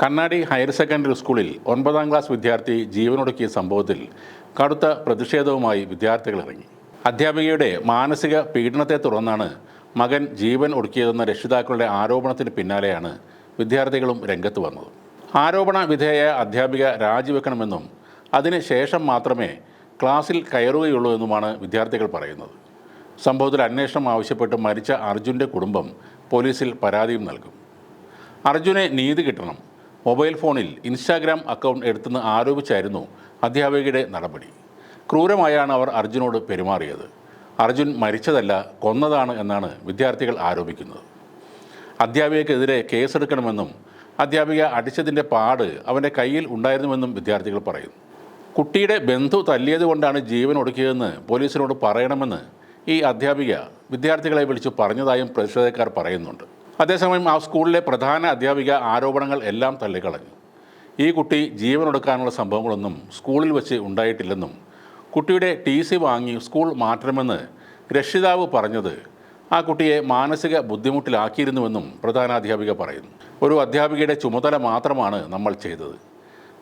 കണ്ണാടി higher secondary സ്കൂളിൽ ഒൻപതാം ക്ലാസ് വിദ്യാർത്ഥി ജീവനൊടുക്കിയ സംഭവത്തിൽ കടുത്ത പ്രതിഷേധവുമായി വിദ്യാർത്ഥികൾ ഇറങ്ങി. അധ്യാപികയുടെ മാനസിക പീഡനത്തെ തുടർന്നാണ് മകൻ ജീവൻ ഒടുക്കിയതെന്ന രക്ഷിതാക്കളുടെ ആരോപണത്തിന് പിന്നാലെയാണ് വിദ്യാർത്ഥികളും രംഗത്ത് വന്നത്. ആരോപണ വിധേയ അധ്യാപിക രാജിവെക്കണമെന്നും അതിന് ശേഷം മാത്രമേ ക്ലാസ്സിൽ കയറുകയുള്ളൂ എന്നുമാണ് വിദ്യാർത്ഥികൾ പറയുന്നത്. സംഭവത്തിൽ അന്വേഷണം ആവശ്യപ്പെട്ട് മരിച്ച അർജുന്റെ കുടുംബം പോലീസിൽ പരാതിയും നൽകും. അർജുനെ നീതി കിട്ടണം മൊബൈൽ ഫോണിൽ ഇൻസ്റ്റാഗ്രാം അക്കൗണ്ട് എടുത്തെന്ന് ആരോപിച്ചായിരുന്നു അധ്യാപികയുടെ നടപടി. ക്രൂരമായാണ് അവർ അർജുനോട് പെരുമാറിയത്. അർജുൻ മരിച്ചതല്ല കൊന്നതാണ് എന്നാണ് വിദ്യാർത്ഥികൾ ആരോപിക്കുന്നത്. അധ്യാപികയ്ക്കെതിരെ കേസെടുക്കണമെന്നും അധ്യാപിക അടിച്ചതിന്റെ പാട് അവന്റെ കയ്യിൽ ഉണ്ടായിരുന്നുവെന്നും വിദ്യാർത്ഥികൾ പറയുന്നു. കുട്ടിയുടെ ബന്ധു തല്ലിയതുകൊണ്ടാണ് ജീവൻ ഒടുക്കിയതെന്ന് പോലീസിനോട് പറയണമെന്ന് ഈ അധ്യാപിക വിദ്യാർത്ഥികളെ വിളിച്ച് പറഞ്ഞതായും പ്രതിഷേധക്കാർ പറയുന്നുണ്ട്. അതേസമയം ആ സ്കൂളിലെ പ്രധാന അധ്യാപിക ആരോപണങ്ങൾ എല്ലാം തള്ളിക്കളഞ്ഞു. ഈ കുട്ടി ജീവനൊടുക്കാനുള്ള സംഭവങ്ങളൊന്നും സ്കൂളിൽ വെച്ച് ഉണ്ടായിട്ടില്ലെന്നും കുട്ടിയുടെ ടി സി വാങ്ങി സ്കൂൾ മാറ്റണമെന്ന് രക്ഷിതാവ് പറഞ്ഞത് ആ കുട്ടിയെ മാനസിക ബുദ്ധിമുട്ടിലാക്കിയിരുന്നുവെന്നും പ്രധാനാധ്യാപിക പറയുന്നു. ഒരു അധ്യാപികയുടെ ചുമതല മാത്രമാണ് നമ്മൾ ചെയ്തത്.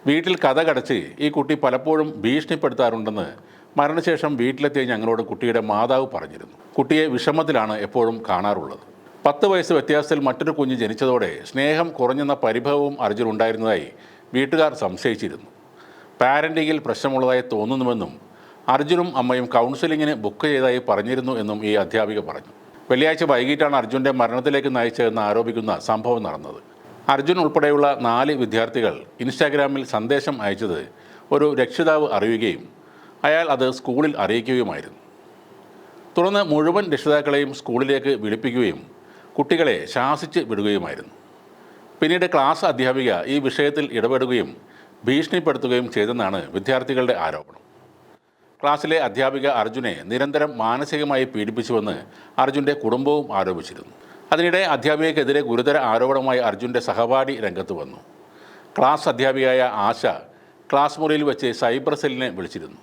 വീട്ടിൽ കഥ കടച്ച് ഈ കുട്ടി പലപ്പോഴും ഭീഷണിപ്പെടുത്താറുണ്ടെന്ന് മരണശേഷം വീട്ടിലെത്തിയ ഞങ്ങളോട് കുട്ടിയുടെ മാതാവ് പറഞ്ഞിരുന്നു. കുട്ടിയെ വിഷമത്തിലാണ് എപ്പോഴും കാണാറുള്ളത്. പത്ത് വയസ്സ് വ്യത്യാസത്തിൽ മറ്റൊരു കുഞ്ഞ് ജനിച്ചതോടെ സ്നേഹം കുറഞ്ഞെന്ന പരിഭവവും അർജുൻ ഉണ്ടായിരുന്നതായി വീട്ടുകാർ സംശയിച്ചിരുന്നു. പാരന്റിങ്ങിൽ പ്രശ്നമുള്ളതായി തോന്നുന്നുവെന്നും അർജുനും അമ്മയും കൗൺസിലിങ്ങിന് ബുക്ക് ചെയ്തതായി പറഞ്ഞിരുന്നു എന്നും ഈ അധ്യാപിക പറഞ്ഞു. വെള്ളിയാഴ്ച വൈകിട്ടാണ് അർജുന്റെ മരണത്തിലേക്ക് നയിച്ചതെന്ന് ആരോപിക്കുന്ന സംഭവം നടന്നത്. അർജുൻ ഉൾപ്പെടെയുള്ള നാല് വിദ്യാർത്ഥികൾ ഇൻസ്റ്റാഗ്രാമിൽ സന്ദേശം അയച്ചത് ഒരു രക്ഷിതാവ് അറിയുകയും അയാൾ അത് സ്കൂളിൽ അറിയിക്കുകയുമായിരുന്നു. തുടർന്ന് മുഴുവൻ രക്ഷിതാക്കളെയും സ്കൂളിലേക്ക് വിളിപ്പിക്കുകയും കുട്ടികളെ ശാസിച്ച് വിടുകയുമായിരുന്നു. പിന്നീട് ക്ലാസ് അധ്യാപിക ഈ വിഷയത്തിൽ ഇടപെടുകയും ഭീഷണിപ്പെടുത്തുകയും ചെയ്തെന്നാണ് വിദ്യാർത്ഥികളുടെ ആരോപണം. ക്ലാസ്സിലെ അധ്യാപിക അർജുനെ നിരന്തരം മാനസികമായി പീഡിപ്പിച്ചുവെന്ന് അർജുന്റെ കുടുംബവും ആരോപിച്ചിരുന്നു. അതിനിടെ അധ്യാപികയ്ക്കെതിരെ ഗുരുതര ആരോപണമായി അർജുന്റെ സഹപാഠി രംഗത്ത് വന്നു. ക്ലാസ് അധ്യാപികയായ ആശ ക്ലാസ് മുറിയിൽ വെച്ച് സൈബർ സെല്ലിനെ വിളിച്ചിരുന്നു.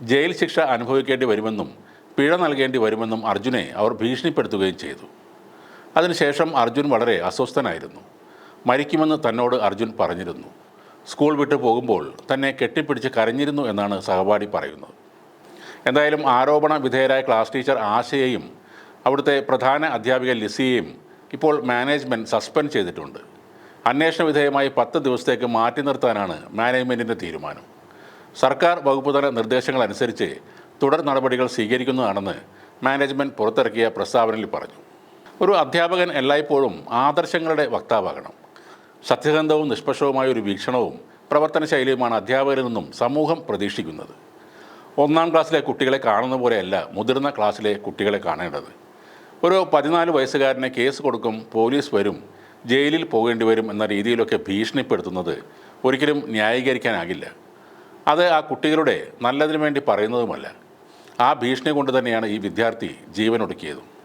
ജയിൽ ശിക്ഷ അനുഭവിക്കേണ്ടി വരുമെന്നും പിഴ നൽകേണ്ടി വരുമെന്നും അർജുനെ അവർ ഭീഷണിപ്പെടുത്തുകയും ചെയ്തു. അതിനുശേഷം അർജുൻ വളരെ അസ്വസ്ഥനായിരുന്നു. മരിക്കുമെന്ന് തന്നോട് അർജുൻ പറഞ്ഞിരുന്നു. സ്കൂൾ വിട്ടു പോകുമ്പോൾ തന്നെ കെട്ടിപ്പിടിച്ച് കരഞ്ഞിരുന്നു എന്നാണ് സഹപാഠി പറയുന്നത്. എന്തായാലും ആരോപണ വിധേയരായ ക്ലാസ് ടീച്ചർ ആശയെയും അവിടുത്തെ പ്രധാന അധ്യാപിക ലിസിയെയും ഇപ്പോൾ മാനേജ്മെന്റ് സസ്പെൻഡ് ചെയ്തിട്ടുണ്ട്. അന്വേഷണ വിധേയമായി പത്ത് ദിവസത്തേക്ക് മാറ്റി നിർത്താനാണ് മാനേജ്മെന്റിന്റെ തീരുമാനം. സർക്കാർ വകുപ്പ് തല നിർദ്ദേശങ്ങൾ അനുസരിച്ച് തുടർ നടപടികൾ സ്വീകരിക്കുന്നതാണെന്ന് മാനേജ്മെന്റ് പുറത്തിറക്കിയ പ്രസ്താവനയിൽ പറഞ്ഞു. ഒരു അധ്യാപകൻ എല്ലായ്പ്പോഴും ആദർശങ്ങളുടെ വക്താവാകണം. സത്യസന്ധവും നിഷ്പക്ഷവുമായ ഒരു വീക്ഷണവും പ്രവർത്തന ശൈലിയുമാണ് അധ്യാപകരിൽ നിന്നും സമൂഹം പ്രതീക്ഷിക്കുന്നത്. ഒന്നാം ക്ലാസ്സിലെ കുട്ടികളെ കാണുന്ന പോലെയല്ല മുതിർന്ന ക്ലാസ്സിലെ കുട്ടികളെ കാണേണ്ടത്. ഒരു പതിനാല് വയസ്സുകാരനെ കേസ് കൊടുക്കും പോലീസ് വരും ജയിലിൽ പോകേണ്ടി വരും എന്ന രീതിയിലൊക്കെ ഭീഷണിപ്പെടുത്തുന്നത് ഒരിക്കലും ന്യായീകരിക്കാനാകില്ല. അത് ആ കുട്ടികളുടെ നല്ലതിനു വേണ്ടി പറയുന്നതുമല്ല. ആ ഭീഷണി കൊണ്ട് തന്നെയാണ് ഈ വിദ്യാർത്ഥി ജീവനൊടുക്കിയതും.